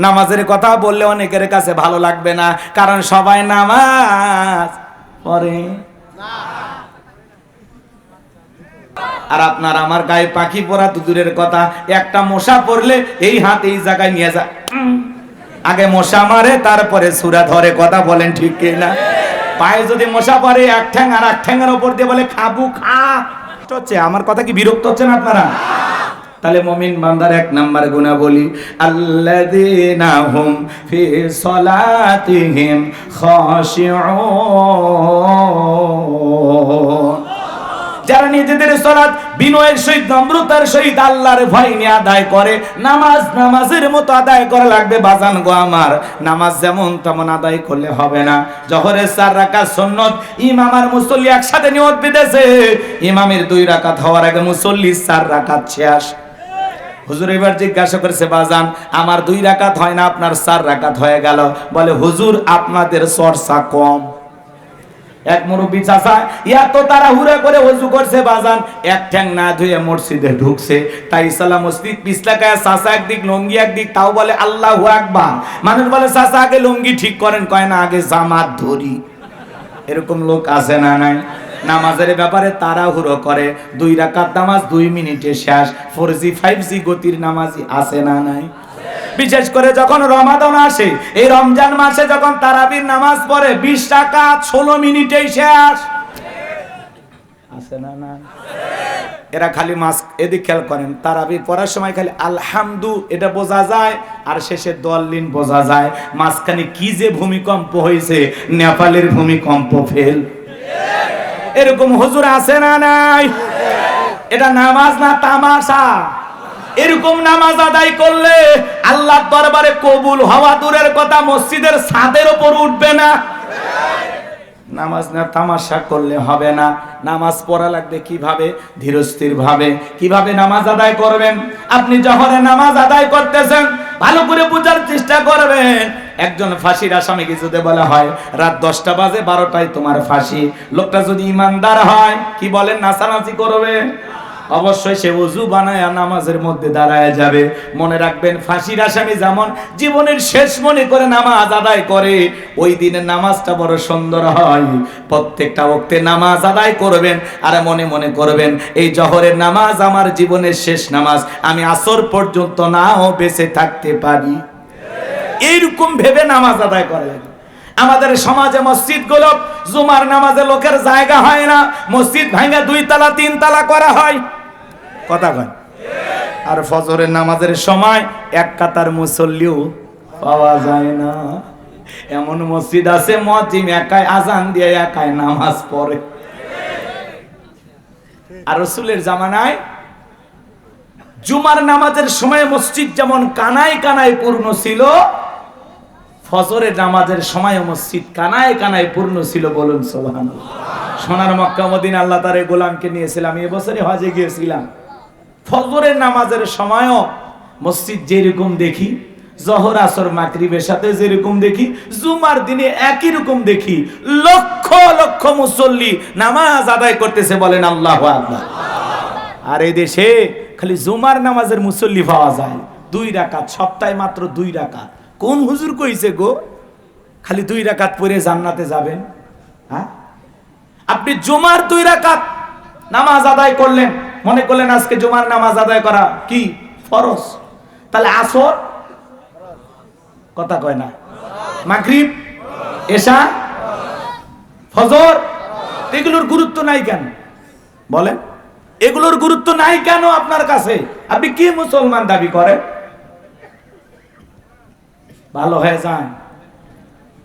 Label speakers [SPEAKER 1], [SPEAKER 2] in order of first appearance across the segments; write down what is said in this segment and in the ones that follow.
[SPEAKER 1] নামাজের কথা বললে অনেকের কাছে ভালো লাগবে না, কারণ সবাই নামাজ পড়ে। আর আপনার আমার গায়ে পাখি পরা তো দূরের কথা, একটা মশা পড়লে এই হাত এই জায়গায় নিয়ে যা। আগে মশা মারে, তারপরে সুরা ধরে, কথা বলেন ঠিক কি না পায়ে যদি মশা পড়ে, এক ঠ্যাং আর এক ঠ্যাঙের ওপর দিয়ে বলে, খাবু খা। হচ্ছে, আমার কথা কি বিরক্ত হচ্ছেন আপনারা? তাহলে মমিন বান্দার এক নাম্বার গুণা বলি খাশিউন. যারা নিজেদের সলাৎ বিনয়ের সহিত, নম্রতার সহিত আল্লাহর ভয় নিয়ে আদায় করে, নামাজ নামাজের মতো আদায় করা লাগবে, বাজান গো আমার, নামাজ যেমন তেমন আদায় করলে হবে না। জহরের চার রাকাত সুন্নত, ইমাম আর মুসল্লি একসাথে নিয়ত বিদেছে ইমামের দুই রাকাত হওয়ার আগে মুসল্লি চার রাকাত শেষ। হুজুর, এবার জিজ্ঞাসা করেছে, বাজান, আমার দুই রাকাত হয় না, আপনার চার রাকাত হয়ে গেল। বলে, হুজুর, আপনাদের চর্চা কম। এক মুরব্বী চাচা, এত তারা হুড়ে করে অজু করছে, বাজান। এক ঠ্যাং না ধুয়ে মসজিদে ঢুকছে। তাই সালাম মসজিদ পিছলাকায় চাচা একদিক, লঙ্গি একদিক, তাও বলে, আল্লাহ আকবার। মানুষ বলে, চাচা, আগে লঙ্গি ঠিক করেন। কয়, না, আগে জামাত ধরি। এরকম লোক আছে না নাই? নামাজের ব্যাপারে তাড়াহুড়ো করে, দুই রাকাত নামাজ, দুই মিনিটে শেষ। ফোর জি ফাইভ জি গতির নামাজি আছে না নাই? বিশেষ করে যখন রমাদান আসে, এই রমজান মাসে যখন তারাবির নামাজ পড়ে, বিশ টাকা ষোলো মিনিটেই শেষ। আছে না না এরা খালি মাস এদিক খেয়াল করেন তারাবি পড়ার সময় খালি আলহামদু, এটা বোঝা যায়, আর শেষে দলিন বোঝা যায়। মাঝখানে কি যে ভূমিকম্প হয়েছে, নেপালের ভূমিকম্প ফেল এরকম হুজুর আছে না নাই? এটা নামাজ না তামাশা? এরকম নামাজ আদায় করলে আল্লাহ দরবারে কবুল হওয়া দূরের কথা মসজিদের ছাদের ওপর উঠবে না। নামাজ না তামাশা করলে হবে না। নামাজ পড়া লাগবে কীভাবে? ধীরস্থির ভাবে। কীভাবে নামাজ আদায় করবেন? আপনি জহরে নামাজ আদায় করতেছেন ভালো করে বোঝার চেষ্টা করবেন। একজন ফাঁসির আসামিকে যদি বলা হয়, রাত দশটা বাজে, বারোটায় তোমার ফাঁসি। লোকটা যদি ইমানদার হয়, কি বলেন, নাচানাচি করবে? অবশ্যই সে উজু বানায় নামাজের মধ্যে দাঁড়ায় যাবে। মনে রাখবেন, ফাঁসির আসামি যেমন জীবনের শেষ মনে করে নামাজ আদায় করে, ওই দিনের নামাজটা বড় সুন্দর হয়। প্রত্যেকটা ওক্তে নামাজ আদায় করবেন আর মনে মনে করবেন, এই জহরের নামাজ আমার জীবনের শেষ নামাজ, আমি আসর পর্যন্ত নাও বেঁচে থাকতে পারি। এইরকম ভেবে নামাজ আদায় করে আমাদের সমাজে মসজিদগুলো জুমার নামাজে লোকের জায়গা হয় না। মসজিদ ভাঙা দুই তালা, তিন তালা করা হয়। কথা কয়। আর ফজরের নামাজের সময় এক কাতার মুসল্লিও পাওয়া যায় না। এমন মসজিদ আছে মজিম একাই আজান দিয়ে একাই নামাজ পড়ে। আর রসুলের জামানায় জুমার নামাজের সময় মসজিদ যেমন কানায় কানায় পূর্ণ ছিল, ফজরের নামাজের সময় মসজিদ কানায় কানায় পূর্ণ ছিল বলুন সোহান সোনার মক্কা মদিন আল্লাহ তার গোলামকে নিয়েছিলাম এবছরে হজে গিয়েছিলাম। ফজরের নামাজের সময়ও মসজিদ যেরকম দেখি, জহর, আসর মাকরিবের সাথে যেরকম দেখি, জুমার দিনে একই রকম দেখি। লক্ষ লক্ষ মুসল্লি নামাজ আদায় করতেছে বলেন আল্লাহ আল্লাহ আর এই দেশে খালি জুমার নামাজের মুসল্লি পাওয়া যায় দুই রাকাত, সপ্তাহে মাত্র দুই রাকাত। কোন হুজুর কইছে গো, খালি দুই রাকাত পরে জান্নাতে যাবেন? হ্যাঁ? আপনি জুমার দুই রাকাত নামাজ আদায় করলেন। মনে করলেন আজকে জুমার নামাজ আদায় করা কি? ফরজ। তাহলে আসর? কথা কয় না। মাগরিব? এশা? ফজর? এগুলোর গুরুত্ব নাই কেন? বলেন। এগুলোর গুরুত্ব নাই কেন আপনার কাছে? আপনি কি মুসলমান দাবি করেন? ভালো হয়ে যান।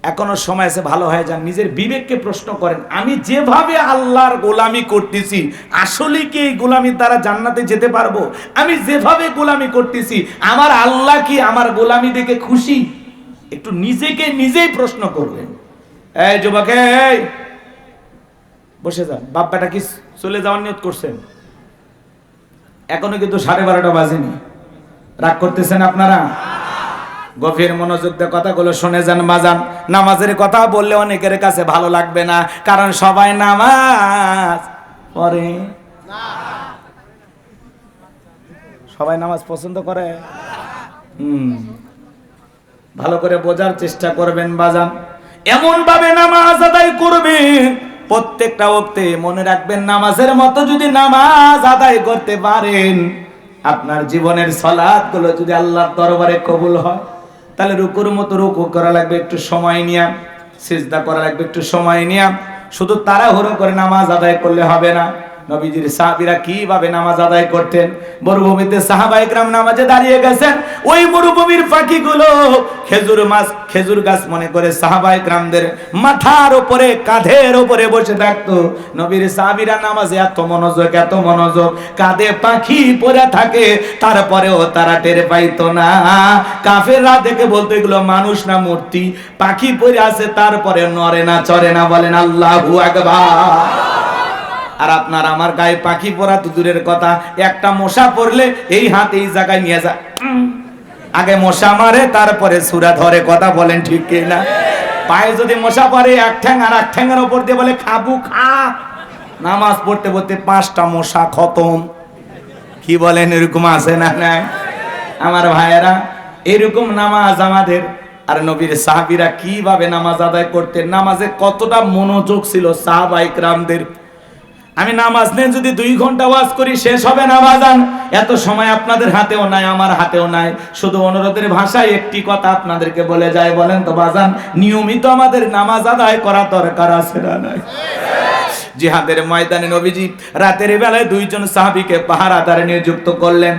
[SPEAKER 1] এখনও সময় আছে, ভালো হয়ে যান। নিজের বিবেককে প্রশ্ন করেন, আমি যেভাবে আল্লাহর গোলামি করতেছি, আসলে কি এই গোলামির দ্বারা জান্নাতে যেতে পারব? আমি যেভাবে গোলামি করতেছি, আমার আল্লাহ কি আমার গোলামি দেখে খুশি? একটু নিজেকে নিজেই প্রশ্ন করবেন। এই যুবক বসে যান। বাপ্পাটা কি চলে যাওয়ার নিয়ত করছেন? এখনও কিন্তু সাড়ে বারোটা বাজেনি। রাগ করতেছেন আপনারা? গভীর মনোযোগ দিয়ে কথাগুলো শুনে যান, বাজান। নামাজের কথা বললে অনেকের কাছে ভালো লাগবে না, কারণ সবাই নামাজ পড়ে। সবাই নামাজ পছন্দ করে? ভালো করে বোঝার চেষ্টা করবেন, বাজান। এমন ভাবে নামাজ আদায় করবেন, প্রত্যেকটা ওক্তে মনে রাখবেন, নামাজের মতো যদি নামাজ আদায় করতে পারেন, আপনার জীবনের সলাদগুলো যদি আল্লাহর দরবারে কবুল হয়। তাহলে রুকুর মতো রুকু করা লাগবে, একটু সময় নিয়ে, সিজদা করা লাগবে, একটু সময় নিয়ে। শুধু তারা তাড়াহুড়ো করে নামাজ আদায় করলে হবে না। নবীজির সাহাবিরা কীভাবে নামাজ আদায় করতেন? মরুভূমিতে সাহাবাইকরাম নামাজে দাঁড়িয়ে গেছেন। ওই মরুভূমির পাখিগুলো খেজুর মাছ, খেজুর গাছ মনে করে সাহাবাইকরামদের মাথার উপরে, কাঁধের উপরে বসে থাকতো। নবীর সাহাবিরা নামাজে এত মনোযোগ এত মনোযোগ, কাঁধে পাখি পরে থাকে, তারপরেও তারা টের পাইতো না। কাফেররা দেখে বলতো, এগুলো মানুষ না মূর্তি? পাখি পরে আছে, তারপরে নরে না চরে না, বলেন আল্লাহু আকবার। আর আপনার আমার গায়ে পাখি পরা তো দূরের কথা, একটা মশা পড়লে এই হাত এই জায়গায় নিয়ে যা। আগে মশা মারে, তারপরে সুরা ধরে, কথা বলেন ঠিক না পায়ে যদি মশা পড়ে, এক ঠ্যাং আর এক ঠ্যাঙের ওপর দিয়ে বলে, খাবু, খা। নামাজ পড়তে পড়তে পাঁচটা মশা খতম। কি বলেন, এরকম আছে না নাই? আমার ভাইয়েরা, এরকম নামাজ আমাদের। আর নবীর সাহাবিরা কীভাবে নামাজ আদায় করতেন? নামাজে কতটা মনোযোগ ছিল সাহাবাইকরামদের। আমি নামাজ নেন, যদি দুই ঘণ্টা ওয়াজ করি, শেষ হবে না বাজান এত সময় আপনাদের হাতেও নাই, আমার হাতেও নাই। শুধু অনুরোধের ভাষায় একটি কথা আপনাদেরকে বলে যায়, বলেন তো বাজান, নিয়মিত আমাদের নামাজ আদায় করা দরকার আছে না নাই? জিহাদের ময়দানে নবীজি রাতের বেলায় দুইজন সাহাবীকে পাহারাদারে নিযুক্ত করলেন।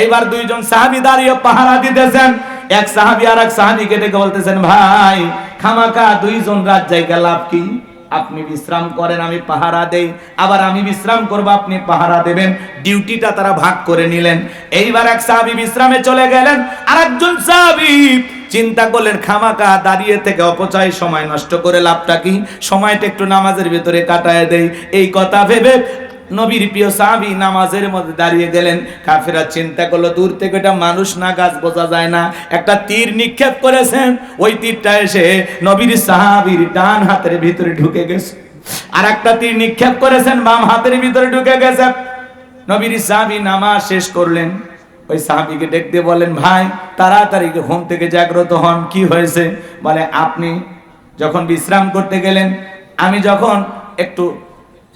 [SPEAKER 1] এইবার দুইজন সাহাবী দাঁড়িয়ে পাহারা দিতেছেন। এক সাহাবী আর এক সাহাবীকে ডেকে বলতেছেন, ভাই খামাকা দুইজন রাত জায়গা লাভ কি? আপনি বিশ্রাম করেন, আমি পাহারা দেই। আবার আমি বিশ্রাম করব, আপনি পাহারা দেবেন। ডিউটিটা তারা ভাগ করে নিলেন। এইবার এক সাহাবি বিশ্রামে চলে গেলেন। আর একজন সাহাবি চিন্তা করলেন খামাকা দাঁড়িয়ে থেকে অপচয়, সময় নষ্ট করে লাভটা কি? সময়টা একটু নামাজের ভিতরে কাটায় দেই। এই কথা ভেবে নবীর প্রিয় সাহাবী নামাজের মধ্যে দাঁড়িয়ে গেলেন। কাফেরা চিন্তা করল, দূর থেকে এটা মানুষ না গাছ বোঝা যায় না। একটা তীর নিক্ষেপ করেছেন, ওই তীরটা এসে নবীর সাহাবীর ডান হাতের ভিতরে ঢুকে গেছে। আর একটা তীর নিক্ষেপ করেছেন, বাম হাতের ভিতরে ঢুকে গেছে। নবীর সাহাবী নামাজ শেষ করলেন। ওই সাহাবিকে দেখতে বলেন ভাই, তাড়াতাড়ি ঘুম থেকে জাগ্রত হন, কি হয়েছে? বলে, আপনি যখন বিশ্রাম করতে গেলেন, আমি যখন একটু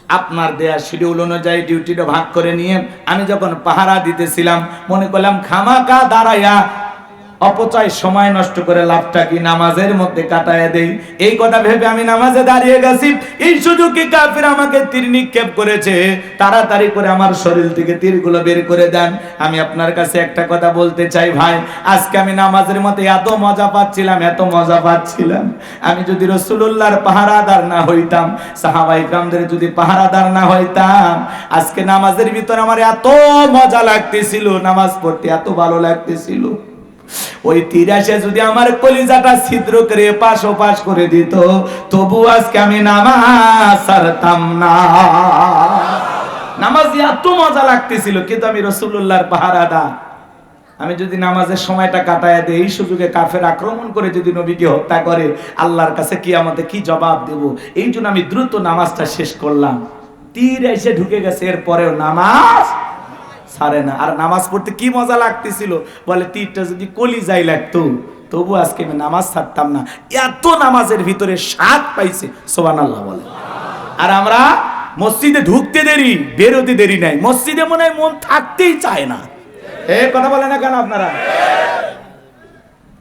[SPEAKER 1] আপনার দেয়া শিডিউল অনুযায়ী ডিউটিটা ভাগ করে নিয়ে আমি যখন পাহারা দিতেছিলাম, মনে করলাম, খামাকা দাঁড়াইয়া অপচয় সময় নষ্ট করে লাভটা কি নামাজের মধ্যে কাটায় দেই? এই কথা ভেবে আমি নামাজে দাঁড়িয়ে গেছি। এই সুযোগে কাফির আমাকে তীর নিক্ষেপ করেছে? তাড়াতাড়ি করে আমার শরীর থেকে তীরগুলো বের করে দেন। আমি আপনার কাছে একটা কথা বলতে চাই ভাই। আজকে আমি নামাজের মধ্যে এত মজা পাচ্ছিলাম, এত মজা পাচ্ছিলাম। আমি যদি রসুল্লাহর পাহারাদার না হইতাম, সাহাবাই কামদের যদি পাহারাদার না হইতাম, আজকে নামাজের ভিতরে আমার এত মজা লাগতেছিল, নামাজ পড়তে এত ভালো লাগতেছিল। ওই তিরাশে যদি আমার কলিজাটা ছিদ্র করে পাশ পাশ করে দিত, তবু আজকে আমি নামাজ ছাড়তাম না। নামাজ এত মজা লাগতেছিল, কিন্তু আমি রসুল্লাহর পাহারাদা আমি যদি নামাজের সময়টা কাটায় দেই, এই সুযোগে কাফের আক্রমণ করে যদি নবীকে হত্যা করে, আল্লাহর কাছে কি আমাদের কি জবাব দেব? এই জন্য আমি দ্রুত নামাজটা শেষ করলাম। তীর এসে ঢুকে গেছে, এরপরেও নামাজ ছাড়ে না। আর নামাজ পড়তে কি মজা লাগতেছিল? বলে তীরটা যদি কলি যাই লাগতো তবু আজকে আমি নামাজ ছাড়তাম না। এত নামাজের ভিতরে স্বাদ পাইছে সোবান আল্লাহ বলে। আর আমরা মসজিদে ঢুকতে দেরি বেরোতে দেরি নাই। মসজিদে মনে হয় মন থাকতেই চায় না। এ কথা বলে না কেন আপনারা?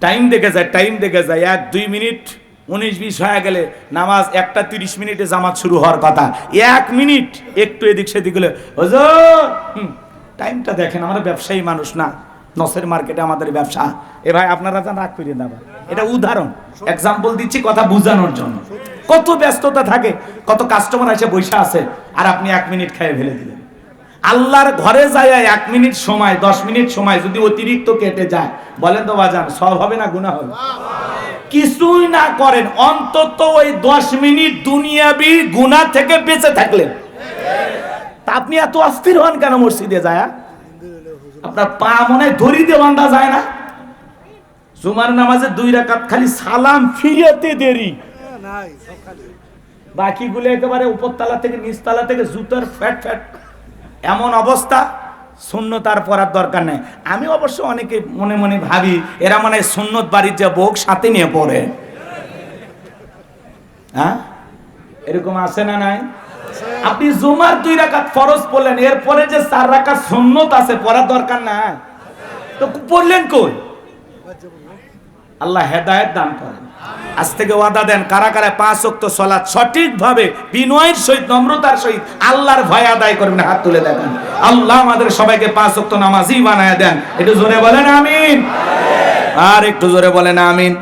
[SPEAKER 1] টাইম দেখে যায় টাইম দেখে যায়। এক দুই মিনিট উনিশ বিশ হয়ে গেলে নামাজ একটা তিরিশ মিনিটে জামাত শুরু হওয়ার কথা। এক মিনিট একটু এদিক সেদিক হলে হুজুর হুম, টাইমটা দেখেন, আমরা ব্যবসায়ী মানুষ না। নসের মার্কেটে আমাদের ব্যবসা। এ ভাই, আপনারা যান, রাগ করিয়ে দেবা এটা উদাহরণ। এক্সাম্পল দিচ্ছি কথা বোঝানোর জন্য। কত ব্যস্ততা থাকে, কত কাস্টমার এসে বৈশা আছে, আর আপনি এক মিনিট খেয়ে ফেলে দিলেন। আল্লাহর ঘরে যায় এক মিনিট সময়, দশ মিনিট সময় যদি অতিরিক্ত কেটে যায়, বলেন তো বাজান, সব হবে না গুণা হবে? কিছুই না করেন, অন্তত ওই দশ মিনিট দুনিয়াবি গুণা থেকে বেঁচে থাকলেন। তা আপনি এত অস্থির হন কেন মসজিদে যায়? আপনার পা মনে দড়ি দিয়ে বান্ধা যায় না? জুমার নামাজে দুই রাকাত খালি সালাম ফিরিয়েতে দেরি। বাকিগুলো একেবারে উপরতলা থেকে, নিচতলা থেকে জুতার ফ্যাট ফ্যাট। এমন অবস্থা, সুন্নত আর পড়ার দরকার নেই। আমি অবশ্য অনেকে মনে মনে ভাবি, এরা মানে সুন্নত বাড়ির যে বোক সাথে নিয়ে পড়ে। হ্যাঁ? এরকম আছে না নাই? আপনি জুমার দুই রাকাত ফরজ পড়লেন, এরপরে যে চার রাকাত সুন্নত আছে, পড়ার দরকার নাই। তো পড়লেন কই? আল্লাহ হেদায়েত দান করেন। আজ থেকে ওয়াদা দেন কারা কারা পাঁচ ওয়াক্ত সলাৎ সঠিকভাবে বিনয়ের সহিত, নম্রতার সহিত আল্লাহর ভয় আদায় করবেন, হাত তুলে দেখেন। আল্লাহ আমাদের সবাইকে পাঁচ ওয়াক্ত নামাজই বানায় দেন। একটু জোরে বলেন আমিন। আর একটু জোরে বলেন আমিন।